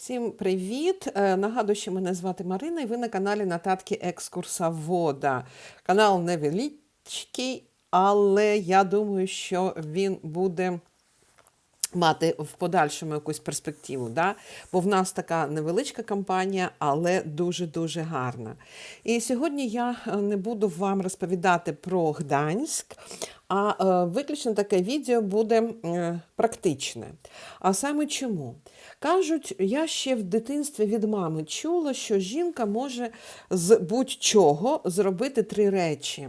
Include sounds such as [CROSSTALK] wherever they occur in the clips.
Всім привіт! Е, Нагадую, що мене звати Марина, і ви на каналі Нататки Екскурсовода. Канал невеличкий, але я думаю, що він буде мати в подальшому якусь перспективу. Да? Бо в нас така невеличка кампанія, але дуже-дуже гарна. І сьогодні я е, не буду вам розповідати про Гданськ, а е, виключно таке відео буде е, практичне. А саме чому? Кажуть, я ще в дитинстві від мами чула, що жінка може з будь-чого зробити три речі.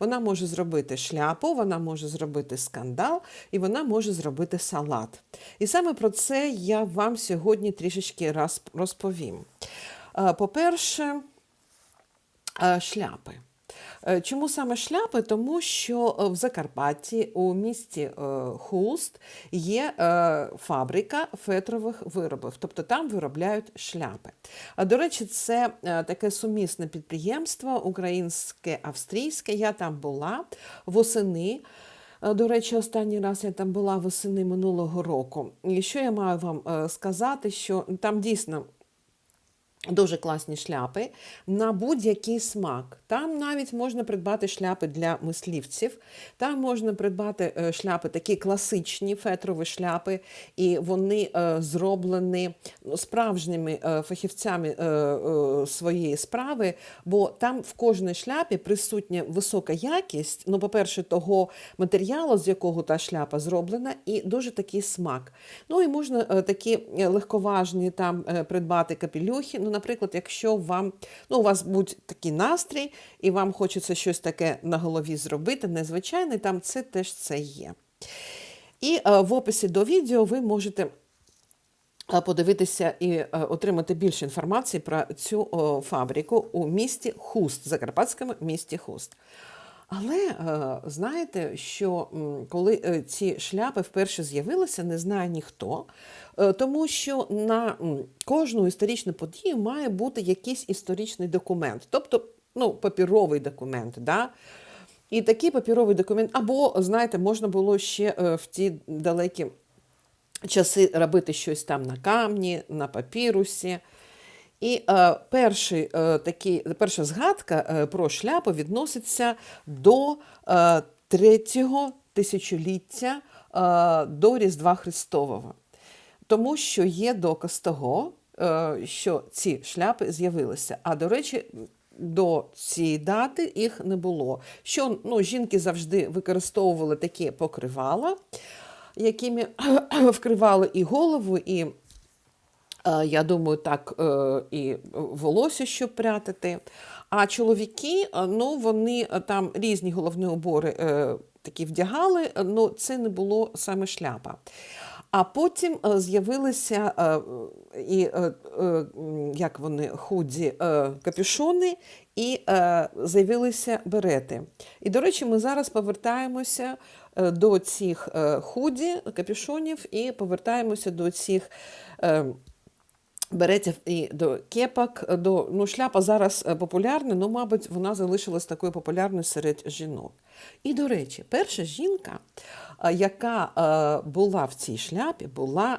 Вона може зробити шляпу, вона може зробити скандал і вона може зробити салат. І саме про це я вам сьогодні трішечки розповім. Е, По-перше, е, шляпи. Е, Чому саме шляпи? Тому що е, в Закарпатті у місті е, Хуст є фабрика фетрових виробів, тобто там виробляють шляпи. А до речі, це таке сумісне підприємство українське, австрійське. Я там була восени. До речі, останній раз я там була восени минулого року. І що я маю вам сказати, що там дійсно. Дуже класні шляпи на будь-який смак. Там навіть можна придбати шляпи для мисливців, там можна придбати е, шляпи, такі класичні фетрові шляпи, і вони е, зроблені ну, справжніми е, фахівцями своєї справи, бо там в кожній шляпі присутня висока якість. Ну, по-перше, того матеріалу, з якого та шляпа зроблена, і дуже такий смак. Ну і можна такі легковажні там придбати капелюхи. Ну, наприклад, якщо вам ну, у вас будь такий настрій, і вам хочеться щось таке на голові зробити, незвичайне, там це теж це є. І е, в описі до відео ви можете е, подивитися і е, отримати більше інформації про цю фабрику у місті Хуст, закарпатському місті Хуст. Але е, знаєте, що коли е, ці шляпи вперше з'явилися, не знає ніхто, е, тому що на кожну історичну подію має бути якийсь історичний документ, тобто ну, папіровий документ. Да? І такий папіровий документ, або, знаєте, можна було ще в ті далекі часи робити щось там на камні, на папірусі. І е, перший, е, такий, перша згадка е, про шляпу відноситься до е, третього тисячоліття е, до Різдва Христового, тому що є доказ того, е, що ці шляпи з'явилися. А до речі, до цієї дати їх не було. Що ну, жінки завжди використовували такі покривала, якими [CLEARS THROAT] вкривали і голову, і Я думаю, так е, і волосся, щоб прятати. А чоловіки, е, ну вони е, там різні головні убори е, такі вдягали, е, ну це не було саме шляпа. А потім е, з'явилися е, і е, е, як вони худі е, капюшони, і е, з'явилися берети. І, до речі, ми зараз повертаємося е, до цих е, худі капюшонів і повертаємося до цих. Беретів і до кепок, до ну, шляпа зараз е, популярна, ну, мабуть, вона залишилась такою популярною серед жінок. І, до речі, перша жінка, е, яка е, була в цій шляпі, була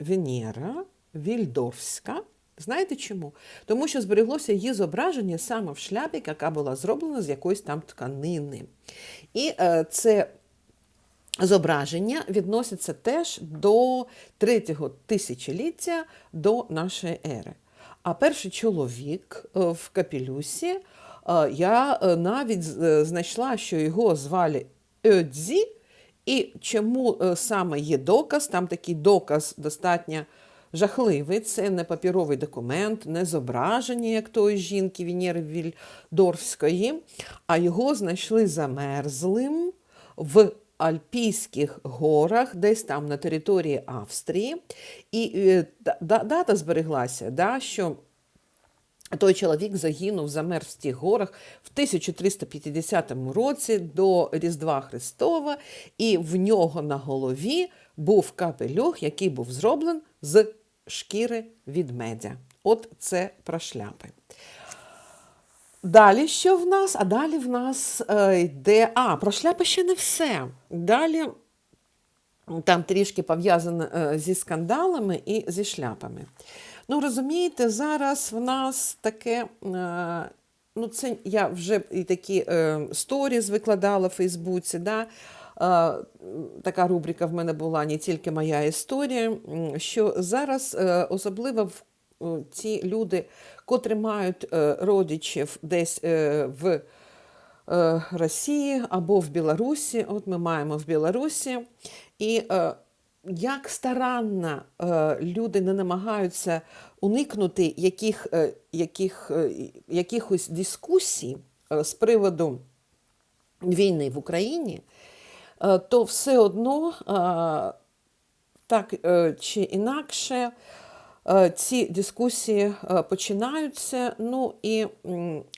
Венера Вільдорфська. Знаєте чому? Тому що збереглося її зображення саме в шляпі, яка була зроблена з якоїсь там тканини. І це зображення відноситься теж до третього тисячоліття до нашої ери. А перший чоловік е, в капелюсі, е, я е, навіть знайшла, що його звали Ödzi, і чому саме є доказ, там такий доказ достатньо жахливий, це не папіровий документ, не зображення, як тої жінки Венери Вільдорфської, а його знайшли замерзлим в Альпійських горах, десь там на території Австрії. І е, да- дата збереглася, да, що той чоловік загинув, замерз в тих горах в 1350 році до Різдва Христова, і в нього на голові був капелюх, який був зроблений з шкіри ведмедя. От це про шляпи. Далі що в нас? А далі в нас е, йде. А, про шляпи ще не все. Далі там трішки пов'язано е, зі скандалами і зі шляпами. Ну, розумієте, зараз в нас таке. е, Ну, це я вже і такі е, сторіз викладала в Фейсбуці. Да? Е, така рубрика в мене була не тільки моя історія. Що зараз, е, особливо в е, ті люди, котрі мають е, родичів десь е, в Росії або в Білорусі. От ми маємо в Білорусі. І як старанно люди не намагаються уникнути яких, яких, якихось дискусій з приводу війни в Україні, то все одно так чи інакше ці дискусії е, починаються. Ну і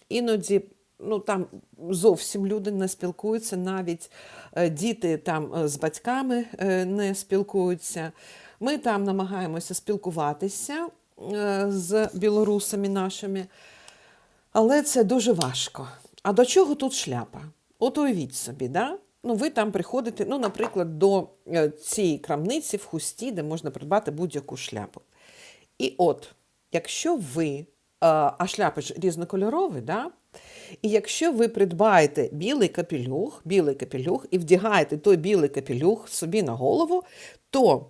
іноді ну, там зовсім люди не спілкуються, навіть е, діти там е, з батьками е, не спілкуються. Ми там намагаємося спілкуватися е, з білорусами нашими. Але це дуже важко. А до чого тут шляпа? От уявіть собі, да? ну, ви там приходите, ну, наприклад, до е, цієї крамниці в хусті, де можна придбати будь-яку шляпу. І от, якщо ви, е, а шляпи ж різнокольорові, да? і якщо ви придбаєте білий капелюх, білий капелюх і вдягаєте той білий капелюх собі на голову, то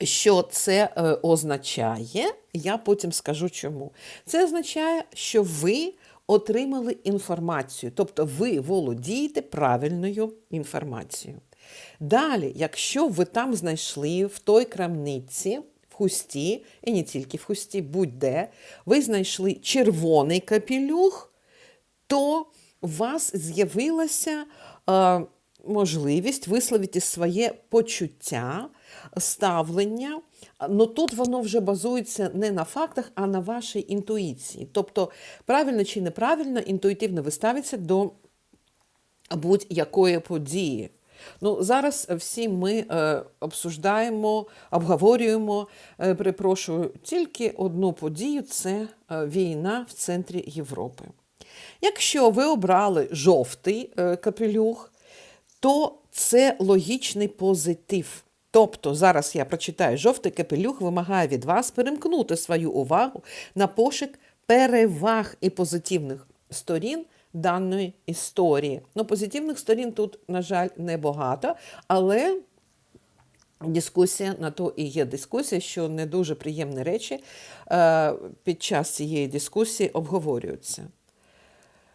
що це е, означає, я потім скажу чому. Це означає, що ви отримали інформацію, тобто ви володієте правильною інформацією. Далі, якщо ви там знайшли в той крамниці, хусті, і не тільки в хусті, будь-де, ви знайшли червоний капелюх, то у вас з'явилася е, можливість висловити своє почуття, ставлення. Ну тут воно вже базується не на фактах, а на вашій інтуїції. Тобто, правильно чи неправильно, інтуїтивно ви ставитеся до будь-якої події. Ну, зараз всі ми е, обсуждаємо, обговорюємо, е, перепрошую, тільки одну подію це е, війна в центрі Європи. Якщо ви обрали жовтий е, капелюх, то це логічний позитив. Тобто, зараз я прочитаю, жовтий капелюх вимагає від вас перемкнути свою увагу на пошук переваг і позитивних сторін даної історії. Ну, позитивних сторін тут, на жаль, небагато, але дискусія на то і є дискусія, що не дуже приємні речі е, під час цієї дискусії обговорюються.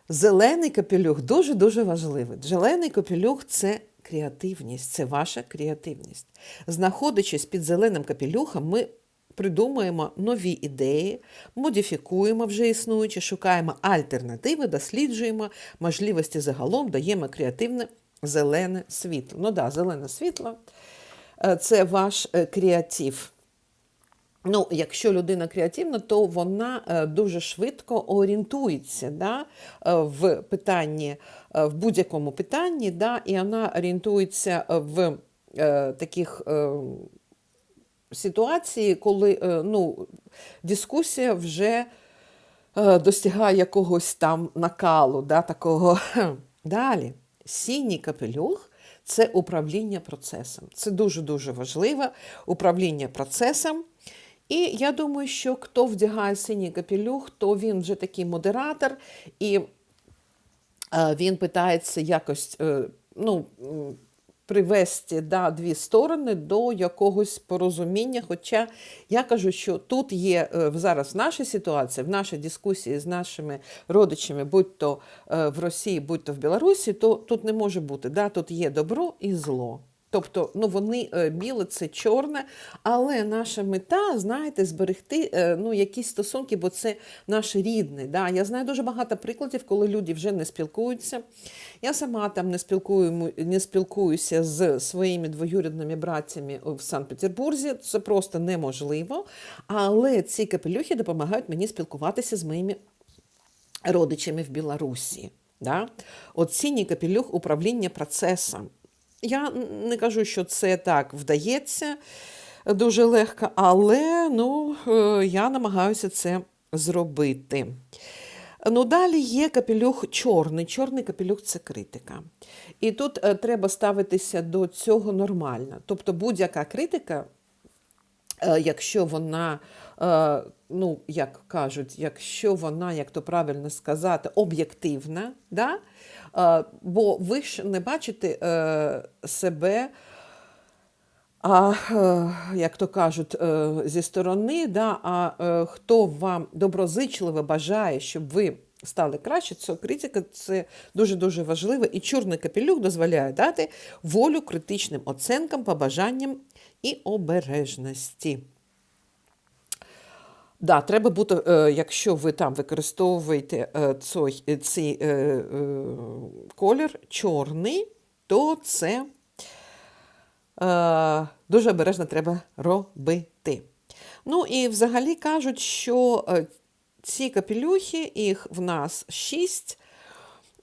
Зелений капелюх дуже-дуже важливий. Зелений капелюх це креативність, це ваша креативність. Знаходячись під зеленим капелюхом, ми придумуємо нові ідеї, модифікуємо вже існуючі, шукаємо альтернативи, досліджуємо можливості загалом, даємо креативне зелене світло. Ну да, зелене світло е, це ваш е, креатив. Ну, якщо людина креативна, то вона е, дуже швидко орієнтується да, в питанні, в будь-якому питанні, да, і вона орієнтується в таких ситуації, коли е, ну, дискусія вже е, достигає якогось там накалу, да, такого. [CLEARS THROAT] Далі, синій капелюх це управління процесом. Це дуже-дуже важливо управління процесом. І я думаю, що хто вдягає синій капелюх, то він вже такий модератор, і е, він питається якось ну, привести да, дві сторони до якогось порозуміння. Хоча я кажу, що тут є е, зараз наша ситуація, в нашій дискусії з нашими родичами, будь то е, в Росії, будь то в Білорусі, то тут не може бути. Да, Тут є добро і зло. Тобто, ну вони е, біле, це чорне, але наша мета, знаєте, зберегти е, ну, якісь стосунки, бо це наше рідне. Да? Я знаю дуже багато прикладів, коли люди вже не спілкуються. Я сама там не, спілкую, не спілкуюся з своїми двоюрідними братями в Санкт-Петербурзі. Це просто неможливо. Але ці капелюхи допомагають мені спілкуватися з моїми родичами в Білорусі. Да? От капелюх управління процесом. Я не кажу, що це так вдається дуже легко, але ну, е, я намагаюся це зробити. Ну, далі є капелюх чорний. Чорний капелюх це критика. І тут е, треба ставитися до цього нормально. Тобто будь-яка критика, е, якщо вона, ну, як кажуть, якщо вона, як то правильно сказати, об'єктивна, да? Е, бо ви ж не бачите е, себе. А е, як то кажуть, зі сторони, да, а хто вам доброзичливо бажає, щоб ви стали краще, це критика це дуже-дуже важливо. І чорний капелюх дозволяє дати волю критичним оценкам, побажанням і обережності. Да, треба бути, е, якщо ви там використовуєте е, цей, е, цей е, е, колір чорний, то це е, дуже обережно треба робити. Ну і взагалі кажуть, що е, ці капелюхи, їх в нас шість,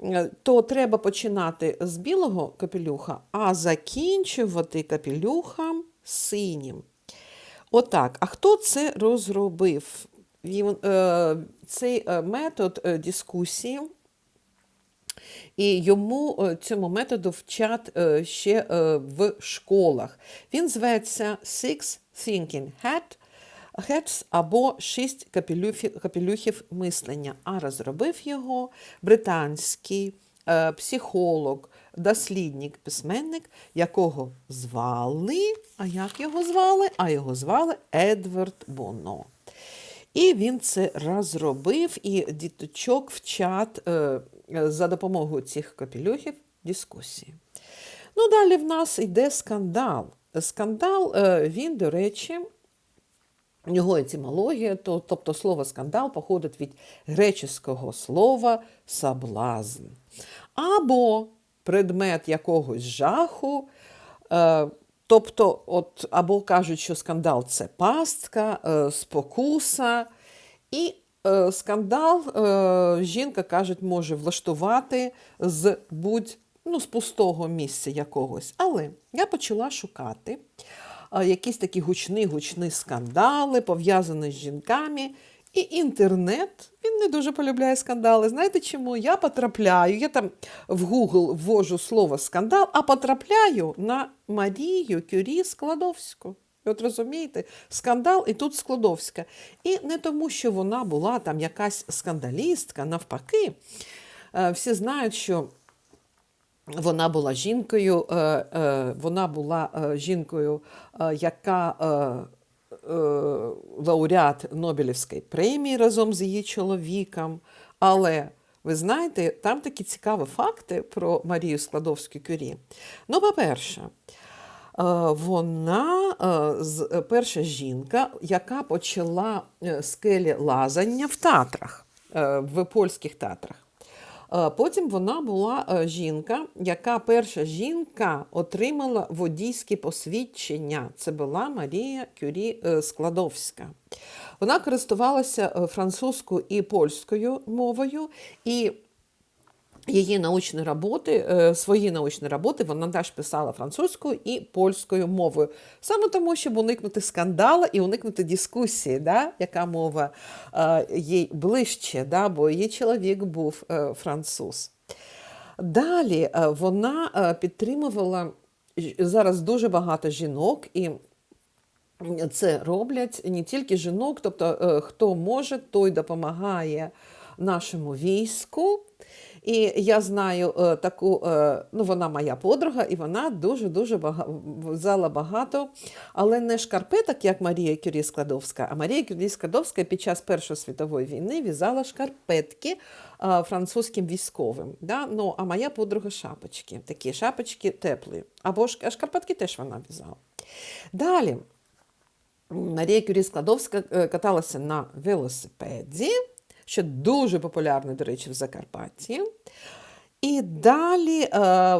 е, то треба починати з білого капелюха, а закінчувати капелюхом синім. Отак. А хто це розробив? Е, цей е, метод е, дискусії, і йому цьому методу вчать ще в школах. Він зветься Six Thinking Hat, Hats або шість капелюхів, капелюхів мислення. А розробив його британський психолог, дослідник, письменник, якого звали. А як його звали? А його звали Едвард Боно. І він це розробив, і діточок вчать е, е, за допомогою цих капелюхів дискусії. Ну, далі в нас йде скандал. Скандал, е, він, до речі, у нього етимологія, то, тобто слово скандал походить від греческого слова саблазн. Або предмет якогось жаху, е, тобто, от, або кажуть, що скандал це пастка, е, спокуса. І е, скандал жінка, кажуть, може влаштувати з будь ну, з пустого місця якогось. Але я почала шукати якісь такі гучні гучні скандали, пов'язані з жінками. І інтернет він не дуже полюбляє скандали. Знаєте чому? Я потрапляю, я там в Google ввожу слово скандал, а потрапляю на Марію Кюрі Складовську. От розумієте, скандал і тут Складовська. І не тому, що вона була там якась скандалістка, навпаки, Е, всі знають, що вона була жінкою, е, е, вона була жінкою, яка лауреат Нобелівської премії разом з її чоловіком. Але ви знаєте, там такі цікаві факти про Марію Складовську Кюрі. Ну, по-перше, е, вона е, е, перша жінка, яка почала е, скелі лазання в Татрах, е, в польських Татрах. Е, Потім вона була е, жінка, яка перша жінка отримала водійське посвідчення. Це була Марія Кюрі е, Складовська. Вона користувалася французькою і польською мовою, і її научні роботи, е, свої научні роботи вона теж писала французькою і польською мовою. Саме тому, щоб уникнути скандалу і уникнути дискусії, да, яка мова е, їй ближче, да, бо її чоловік був е, француз. Далі вона підтримувала зараз дуже багато жінок і це роблять не тільки жінок, тобто хто може, той допомагає нашому війську. І я знаю е, таку, е, ну вона моя подруга, і вона дуже-дуже бага- взяла багато, але не шкарпеток, як Марія Кюрі Складовська, а Марія Кюрі Складовська під час Першої світової війни в'язала шкарпетки е, французьким військовим. Да? Ну, а моя подруга шапочки, такі шапочки теплі. Або шкарпетки теж вона в'язала. Далі. Марія Кюрі Складовська каталася на велосипеді, що дуже популярно, до речі, в Закарпатті. І далі е,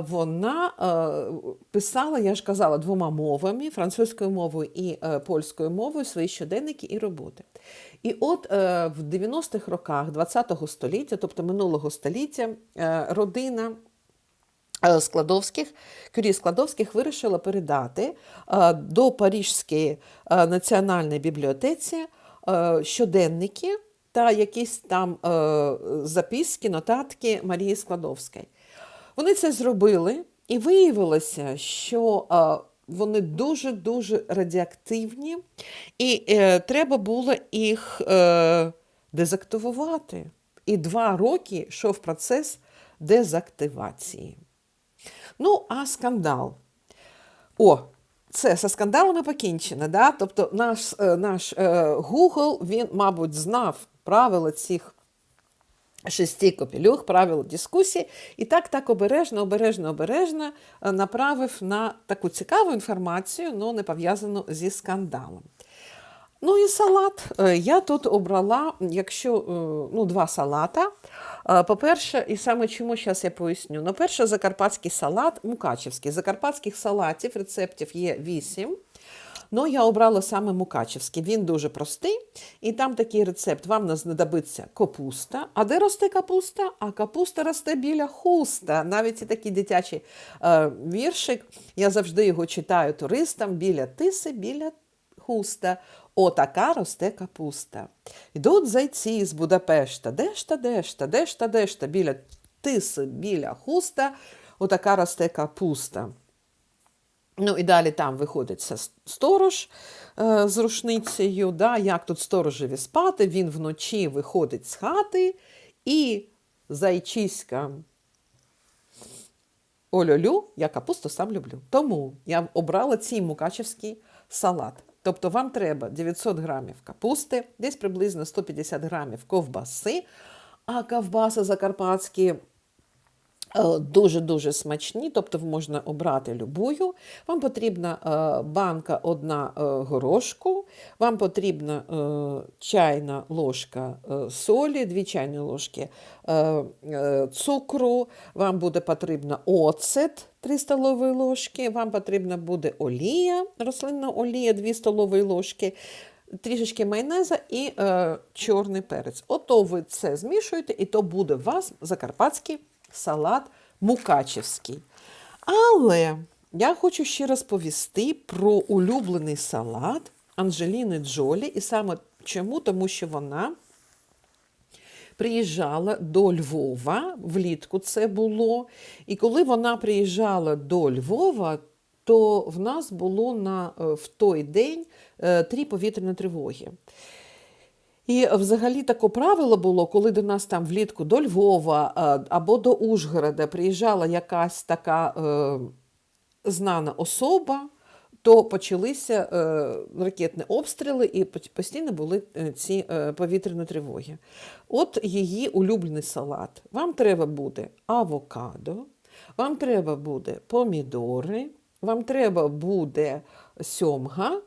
вона е, писала, я ж казала, двома мовами французькою мовою і е, польською мовою свої щоденники і роботи. І от е, в 90-х роках ХХ століття, тобто минулого століття, е, родина е, Складовських, Кюрі Складовських вирішила передати е, до Парижської е, національної бібліотеці щоденники та якісь там е, записки, нотатки Марії Складовської. Вони це зробили, і виявилося, що е, вони дуже-дуже радіоактивні, і е, треба було їх е, дезактивувати. І два роки йшов процес дезактивації. Ну, а скандал. О, це зі скандалами покінчено. Да? Тобто наш, е, наш е, Google, він, мабуть, знав правила цих шести копілюх, правила дискусії, і так, так обережно, обережно, обережно е, направив на таку цікаву інформацію, але не пов'язану зі скандалом. Ну і салат. Е, Я тут обрала, якщо е, ну, два салата. По-перше, і саме чому зараз я поясню. Ну, перше, закарпатський салат, мукачевський. Закарпатських салатів, рецептів є вісім. Ну, я обрала саме мукачевський. Він дуже простий. І там такий рецепт: вам знадобиться капуста. А де росте капуста? А капуста росте біля хуста. Навіть і такий дитячий е, віршик. Я завжди його читаю туристам біля тиси, біля хуста. Отака росте капуста. Йдуть зайці з Будапешта. Де ж та, Дешта, дешта, дешта, дешта, біля тиси, біля хуста. Отака росте капуста. Ну і далі там виходить сторож е, з рушницею. Да, як тут сторожеві спати, він вночі виходить з хати і зайчиська Олюлю, я капусту сам люблю. Тому я обрала цей мукачевський салат. Тобто вам треба 900 грамів капусти, десь приблизно 150 грамів ковбаси, а ковбаси закарпатські дуже-дуже смачні, тобто можна обрати любую. Вам потрібна е, банка одна е, горошку, вам потрібна е, чайна ложка е, солі, дві чайні ложки е, е, цукру, вам буде потрібна оцет 3 столові ложки, вам потрібна буде олія, рослинна олія 2 столові ложки. Трішечки майонеза і е, чорний перець. Ото ви це змішуєте, і то буде у вас закарпатський салат мукачевський. Але я хочу ще розповісти про улюблений салат Анджеліни Джолі. І саме чому? Тому що вона приїжджала до Львова, влітку це було. І коли вона приїжджала до Львова, то в нас було на, е, в той день е, три повітряні тривоги. І взагалі таке правило було, коли до нас там влітку до Львова е, або до Ужгорода приїжджала якась така е, знана особа, то почалися е, ракетні обстріли і постійно були е, ці е, повітряні тривоги. От її улюблений салат. Вам треба буде авокадо, вам треба буде помідори, вам треба буде сьомга,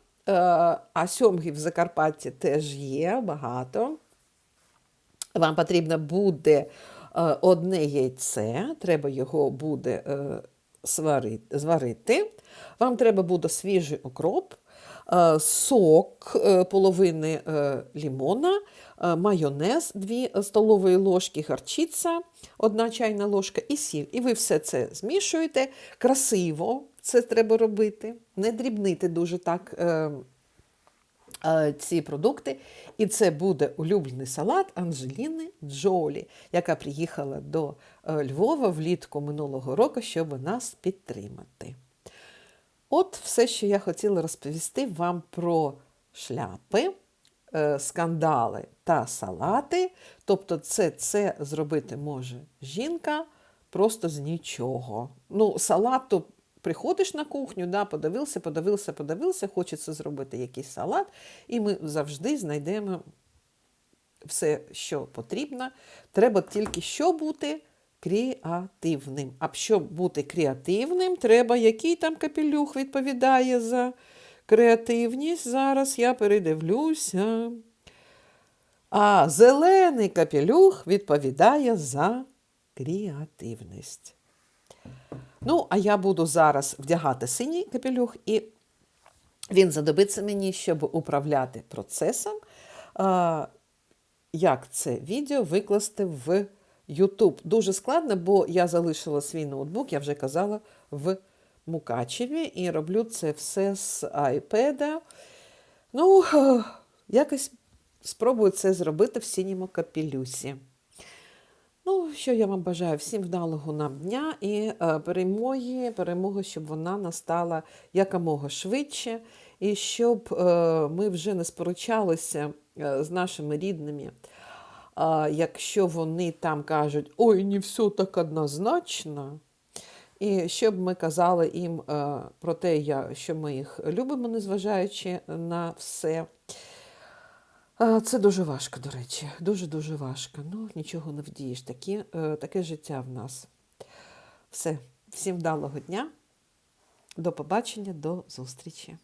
а сьомги в Закарпатті теж є багато. Вам потрібно буде е, одне яйце, треба його буде е, зварити. Вам треба буде свіжий окроп, е, сок е, половини е, лімона, е, майонез 2 столові ложки, гарчиця, 1 чайна ложка і сіль. І ви все це змішуєте красиво. Це треба робити, не дрібнити дуже так. е, е, ці продукти. І це буде улюблений салат Анжеліни Джолі, яка приїхала до е, Львова влітку минулого року, щоб нас підтримати. От все, що я хотіла розповісти вам про шляпи, е, скандали та салати. Тобто, це, це зробити може жінка просто з нічого. Ну, салат то приходиш на кухню, да, подивився, подивився, подивився, хочеться зробити якийсь салат, і ми завжди знайдемо все, що потрібно. Треба тільки що бути креативним. А щоб бути креативним, треба який там капелюх відповідає за креативність. Зараз я передивлюся. А зелений капелюх відповідає за креативність. Ну, а я буду зараз вдягати синій капелюх, і він знадобиться мені, щоб управляти процесом, як це відео викласти в YouTube. Дуже складно, бо я залишила свій ноутбук, я вже казала, в Мукачеві, і роблю це все з iPad. Ну, якось спробую це зробити в синьому капелюсі. Що я вам бажаю всім вдалого нам дня і е, перемоги, перемоги, щоб вона настала якомога швидше, і щоб е, ми вже не сперечалися е, з нашими рідними. Якщо вони там кажуть, ой, не все так однозначно, і щоб ми казали їм про те, що ми їх любимо, незважаючи на все. А, Це дуже важко, до речі, дуже-дуже важко. Ну, нічого не вдієш. Такі, е, таке життя в нас. Все, всім вдалого дня. До побачення, до зустрічі.